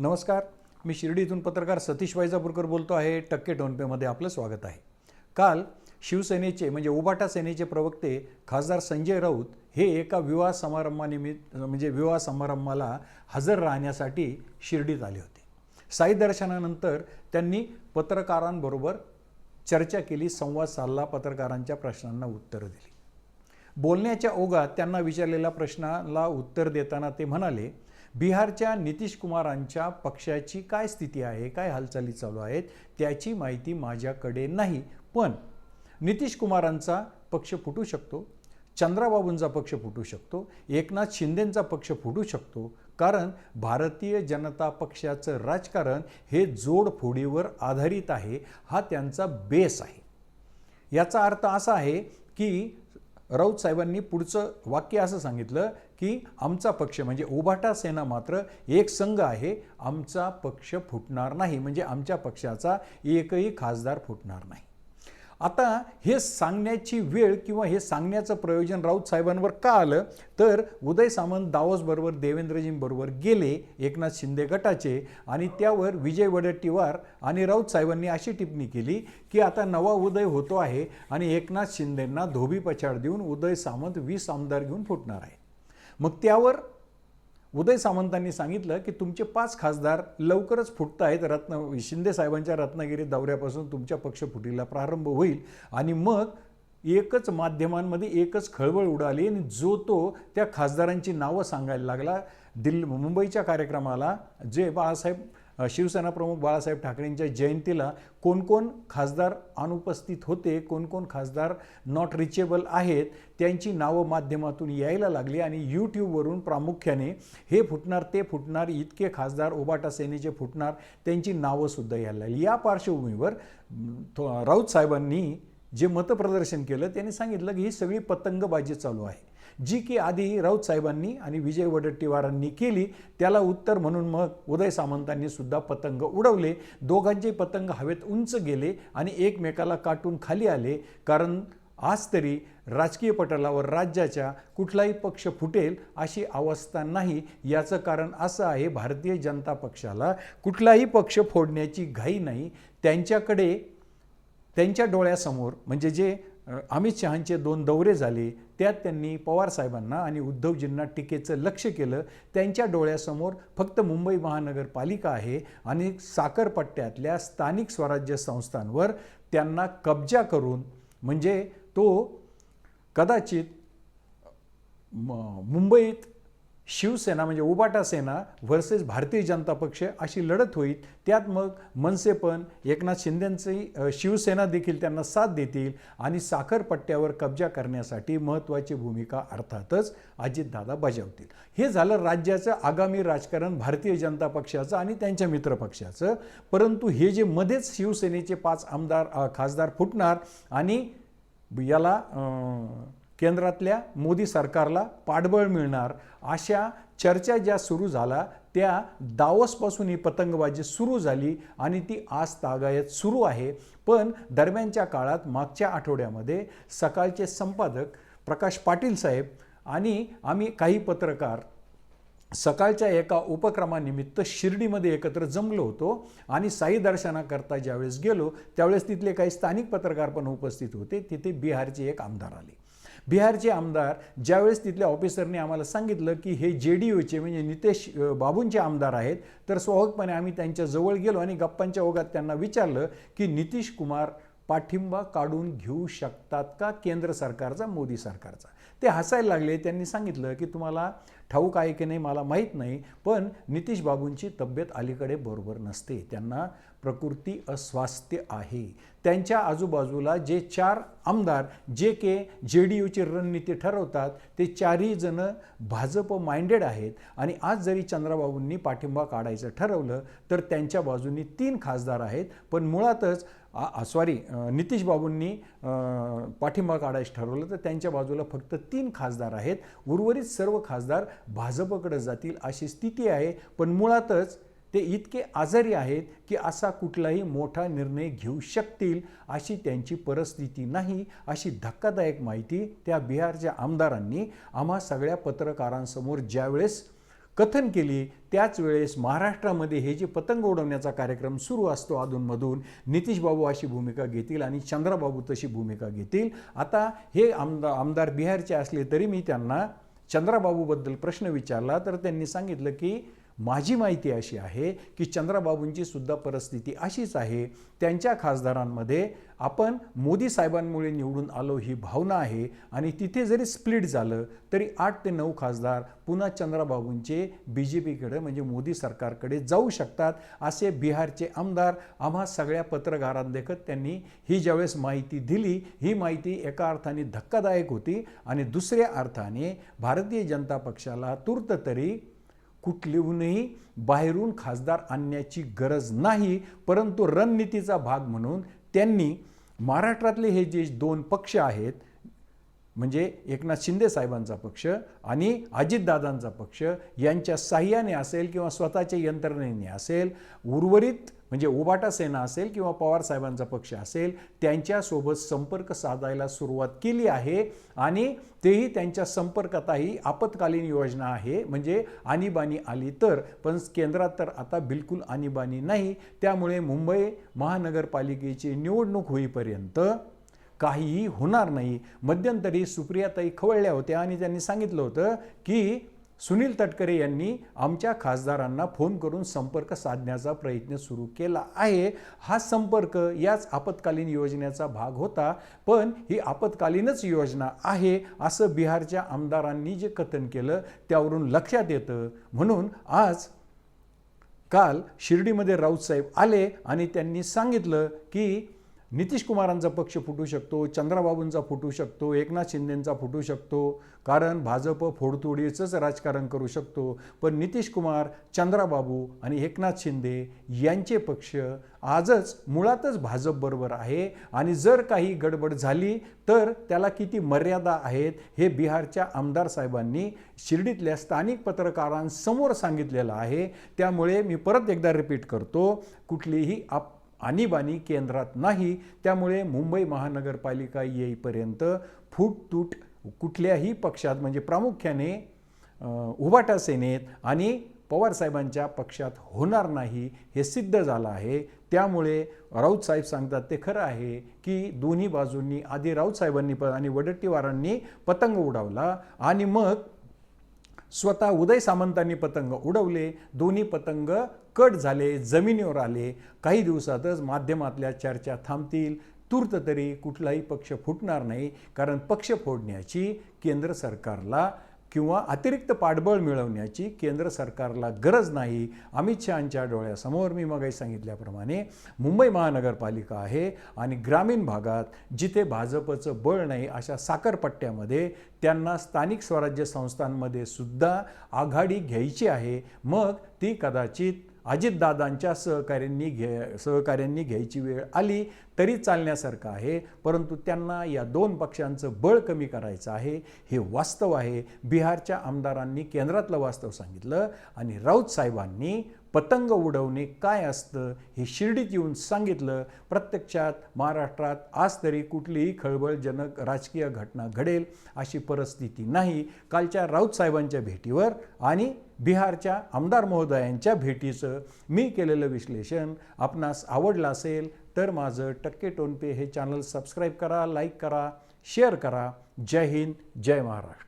नमस्कार मी शिर्डी इथून पत्रकार सतीश वैजापूरकर बोलतो आहे. टक्के टोनपेमध्ये आपलं स्वागत आहे. काल शिवसेनेचे म्हणजे उबाटा सेनेचे प्रवक्ते खासदार संजय राऊत हे एका विवाह समारंभानिमित्त म्हणजे विवाह समारंभाला हजर राहण्यासाठी शिर्डीत आले होते. साई दर्शनानंतर त्यांनी पत्रकारांबरोबर चर्चा केली संवाद साधला पत्रकारांच्या प्रश्नांना उत्तरं दिली. बोलण्याच्या ओघात त्यांना विचारलेल्या प्रश्नाला उत्तर देताना ते म्हणाले बिहारच्या नितीश कुमारांच्या पक्षाची काय स्थिती आहे काय हालचाली चालू आहेत त्याची माहिती माझ्याकडे नाही. पण नितीश कुमारांचा पक्ष फुटू शकतो चंद्राबाबूंचा पक्ष फुटू शकतो एकनाथ शिंदेंचा पक्ष फुटू शकतो कारण भारतीय जनता पक्षाचं राजकारण हे जोडफोडीवर आधारित आहे हा त्यांचा बेस आहे. याचा अर्थ असा आहे की राऊत साहेबांनी पुढचं वाक्य असं सांगितलं की आमचा पक्ष म्हणजे उभाटा सेना मात्र एक संघ आहे आमचा पक्ष फुटणार नाही. म्हणजे आमच्या पक्षाचा एकही खासदार फुटणार नाही. आता हे सांगण्याची वेळ किंवा हे सांगण्याचं प्रयोजन राऊत साहेबांवर का आलं? तर उदय सामंत दावसबरोबर देवेंद्रजींबरोबर गेले एकनाथ शिंदे गटाचे आणि त्यावर विजय वडेट्टीवार आणि राऊत साहेबांनी अशी टिप्पणी केली की आता नवा उदय होतो आहे आणि एकनाथ शिंदेंना धोबी पछाड देऊन उदय सामंत वीस आमदार घेऊन फुटणार आहे. मग त्यावर उदय सामंतांनी सांगितलं की तुमचे पाच खासदार लवकरच फुटत आहेत रत्न शिंदे साहेबांच्या रत्नागिरी दौऱ्यापासून तुमच्या पक्षफुटीला प्रारंभ होईल. आणि मग एकच माध्यमांमध्ये एकच खळबळ उडाली आणि जो तो त्या खासदारांची नावं सांगायला लागला. दिल्ली मुंबईच्या कार्यक्रमाला जे बाळासाहेब शिवसेना प्रमुख बाळासाहेब ठाकरेंच्या जयंतीला कोण कोण खासदार अनुपस्थित होते कोण कोण खासदार नॉट रिचेबल आहेत त्यांची नावं माध्यमातून यायला लागली आणि यूट्यूबवरून प्रामुख्याने हे फुटणार ते फुटणार इतके खासदार ओबाटा सेनेचे फुटणार त्यांची नावंसुद्धा यायला लागली. या पार्श्वभूमीवर राऊत साहेबांनी जे मतप्रदर्शन केलं त्यांनी सांगितलं की ही सगळी पतंगबाजी चालू आहे. जी की आधी राऊत साहेबांनी आणि विजय वडट्टीवारांनी केली. त्याला उत्तर म्हणून मग उदय सामंतांनी सुद्धा पतंग उडवले. दोघांचे पतंग हवेत उंच गेले आणि एकमेकाला काटून खाली आले. कारण आज तरी राजकीय पटलावर राज्याच्या कुठलाही पक्ष फुटेल अशी अवस्था नाही. याचं कारण असं आहे भारतीय जनता पक्षाला कुठलाही पक्ष फोडण्याची घाई नाही. त्यांच्याकडे त्यांच्या डोळ्यासमोर म्हणजे जे अमित शहांचे दोन दौरे झाले त्यात त्यांनी पवार साहेबांना आणि उद्धवजींना टीकेचं लक्ष केलं. त्यांच्या डोळ्यासमोर फक्त मुंबई महानगरपालिका आहे आणि साखरपट्ट्यातल्या स्थानिक स्वराज्य संस्थांवर त्यांना कब्जा करून म्हणजे तो कदाचित मुंबईत शिवसेना म्हणजे उबाटा सेना व्हर्सेस भारतीय जनता पक्ष अशी लढत होईल. त्यात मग मनसे पण एकनाथ शिंदेंची शिवसेना देखील त्यांना साथ देतील आणि साखरपट्ट्यावर कब्जा करण्यासाठी महत्त्वाची भूमिका अर्थातच अजितदादा बजावतील. हे झालं राज्याचं आगामी राजकारण भारतीय जनता पक्षाचं आणि त्यांच्या मित्रपक्षाचं परंतु हे जे मध्येच शिवसेनेचे पाच आमदार खासदार फुटणार आणि याला केंद्रातल्या मोदी सरकारला पाठबळ मिळणार अशा चर्चा ज्या सुरू झाल्या त्या दावसपासून ही पतंगबाजी सुरू झाली आणि ती आज तागायत सुरू आहे. पण दरम्यानच्या काळात मागच्या आठवड्यामध्ये सकाळचे संपादक प्रकाश पाटील साहेब आणि आम्ही काही पत्रकार सकाळच्या एका उपक्रमानिमित्त शिर्डीमध्ये एकत्र जमलो होतो आणि साई दर्शनाकरता ज्यावेळेस गेलो त्यावेळेस तिथले काही स्थानिक पत्रकार पण उपस्थित होते. तिथे बिहारचे एक आमदार आले. बिहारचे आमदार ज्यावेळेस तिथल्या ऑफिसरने आम्हाला सांगितलं की हे जे डी यूचे म्हणजे नितेश बाबूंचे आमदार आहेत तर स्वाभाविकपणे आम्ही त्यांच्या जवळ गेलो आणि गप्पांच्या ओघात त्यांना विचारलं की नितीश कुमार पाठिंबा काढून घेऊ शकतात का केंद्र सरकारचा मोदी सरकारचा? ते हसायला लागले त्यांनी सांगितलं की तुम्हाला ठाऊक आहे की नाही मला माहीत नाही पण नितीश बाबूंची तब्येत अलीकडे बरोबर नसते. त्यांना प्रकृती अस्वास्थ्य आहे. त्यांच्या आजूबाजूला जे चार आमदार जे के जे डी यूची रणनीती ठरवतात ते चारही जण भाजप माइंडेड आहेत. आणि आज जरी चंद्राबाबूंनी पाठिंबा काढायचं ठरवलं तर त्यांच्या बाजूनी तीन खासदार आहेत. पण मुळातच सॉरी नितीश बाबूंनी पाठिंबा काढायचं ठरवलं तर त्यांच्या बाजूला फक्त तीन खासदार आहेत. उर्वरित सर्व खासदार भाजपकडे जातील अशी स्थिती आहे. पण मुळातच ते इतके आजारी आहेत की असा कुठलाही मोठा निर्णय घेऊ शकतील अशी त्यांची परिस्थिती नाही अशी धक्कादायक माहिती त्या बिहारच्या आमदारांनी आम्हा सगळ्या पत्रकारांसमोर ज्यावेळेस कथन केली त्याच वेळेस महाराष्ट्रामध्ये हे जे पतंग उडवण्याचा कार्यक्रम सुरू असतो अधूनमधून नितीश बाबू अशी भूमिका घेतील आणि चंद्राबाबू तशी भूमिका घेतील. आता हे आमदार आमदार बिहारचे असले तरी मी त्यांना चंद्राबाबूबद्दल प्रश्न विचारला तर त्यांनी सांगितलं की माझी माहिती अशी आहे की चंद्राबाबूंची सुद्धा परिस्थिती अशीच आहे. त्यांच्या खासदारांमध्ये आपण मोदी साहेबांमुळे निवडून आलो ही भावना आहे आणि तिथे जरी स्प्लिट झालं तरी आठ ते नऊ खासदार पुन्हा चंद्राबाबूंचे बी जे पीकडे म्हणजे मोदी सरकारकडे जाऊ शकतात असे बिहारचे आमदार आम्हा सगळ्या पत्रकारांदेखत त्यांनी ही ज्यावेळेस माहिती दिली ही माहिती एका अर्थाने धक्कादायक होती आणि दुसऱ्या अर्थाने भारतीय जनता पक्षाला तूर्त तरी कुठलीहूनही बाहेरून खासदार आणण्याची गरज नाही परंतु रणनीतीचा भाग म्हणून त्यांनी महाराष्ट्रातले हे जे दोन पक्ष आहेत म्हणजे एकनाथ शिंदे साहेबांचा पक्ष आणि अजितदादांचा पक्ष यांच्या साह्याने असेल किंवा स्वतःच्या यंत्रणेने असेल उर्वरित म्हणजे उबाटा सेना असेल किंवा पवार साहेबांचा पक्ष असेल त्यांच्यासोबत संपर्क साधायला सुरुवात केली आहे आणि तेही त्यांच्या संपर्कातही आपत्कालीन योजना आहे. म्हणजे आणीबाणी आली तर पण केंद्रात तर आता बिलकुल आणीबाणी नाही. त्यामुळे मुंबई महानगरपालिकेची निवडणूक होईपर्यंत काहीही होणार नाही. मध्यंतरी सुप्रियाताई खवळल्या होत्या आणि त्यांनी सांगितलं होतं की सुनील तटकरे यांनी आमच्या खासदारांना फोन करून संपर्क साधण्याचा प्रयत्न सुरू केला आहे. हा संपर्क याच आपत्कालीन योजनेचा भाग होता पण ही आपत्कालीनच योजना आहे असं बिहारच्या आमदारांनी जे कथन केलं त्यावरून लक्षात येतं. म्हणून आज काल शिर्डीमध्ये राऊत साहेब आले आणि त्यांनी सांगितलं की नितीश कुमारांचा पक्ष फुटू शकतो चंद्राबाबूंचा फुटू शकतो एकनाथ शिंदेंचा फुटू शकतो कारण भाजप फोडतोडीचंच राजकारण करू शकतो. पण नितीश कुमार चंद्राबाबू आणि एकनाथ शिंदे यांचे पक्ष आजच मुळातच भाजपबरोबर आहे. आणि जर काही गडबड झाली तर त्याला किती मर्यादा आहेत हे बिहारच्या आमदार साहेबांनी शिर्डीतल्या स्थानिक पत्रकारांसमोर सांगितलेलं आहे. त्यामुळे मी परत एकदा रिपीट करतो कुठलीही आप आणीबाणी केंद्रात नाही त्यामुळे मुंबई महानगरपालिका येईपर्यंत फूटतूट कुठल्याही पक्षात म्हणजे प्रामुख्याने उभाटा सेनेत आणि पवारसाहेबांच्या पक्षात होणार नाही हे सिद्ध झालं आहे. त्यामुळे राऊत साहेब सांगतात ते खरं आहे की दोन्ही बाजूंनी आधी राऊत साहेबांनी प आणि वडट्टीवारांनी पतंग उडवला आणि मग स्वतः उदय सामंतांनी पतंग उडवले दोन्ही पतंग कट झाले जमिनीवर आले. काही दिवसातच माध्यमातल्या चर्चा थांबतील. तूर्त तरी कुठलाही पक्ष फुटणार नाही कारण पक्ष फोडण्याची केंद्र सरकारला किंवा अतिरिक्त पाठबळ मिळवण्याची केंद्र सरकारला गरज नाही अमित शहांच्या डोळ्यासमोर मी मगाही सांगितल्याप्रमाणे मुंबई महानगरपालिका आहे आणि ग्रामीण भागात जिथे भाजपचं बळ नाही अशा साखरपट्ट्यामध्ये त्यांना स्थानिक स्वराज्य संस्थांमध्ये सुद्धा आघाडी घ्यायची आहे मग ती कदाचित अजितदादांच्या सहकार्यांनी घे सहकार्यांनी घ्यायची वेळ आली तरी चालण्यासारखं आहे परंतु त्यांना या दोन पक्षांचं बळ कमी करायचं आहे हे वास्तव आहे. बिहारच्या आमदारांनी केंद्रातलं वास्तव सांगितलं आणि राऊत साहेबांनी पतंग उडवणे काय असतं हे शिर्डीत येऊन सांगितलं. प्रत्यक्षात महाराष्ट्रात आज तरी कुठलीही खळबळजनक राजकीय घटना घडेल अशी परिस्थिती नाही. कालच्या राऊत साहेबांच्या भेटीवर आणि बिहारच्या आमदार महोदयांच्या भेटीचं मी केलेलं विश्लेषण. आपणास आवडलं असेल तर माझं टक्के टोनपे हे चॅनल सबस्क्राईब करा लाईक करा शेअर करा. जय हिंद जय महाराष्ट्र.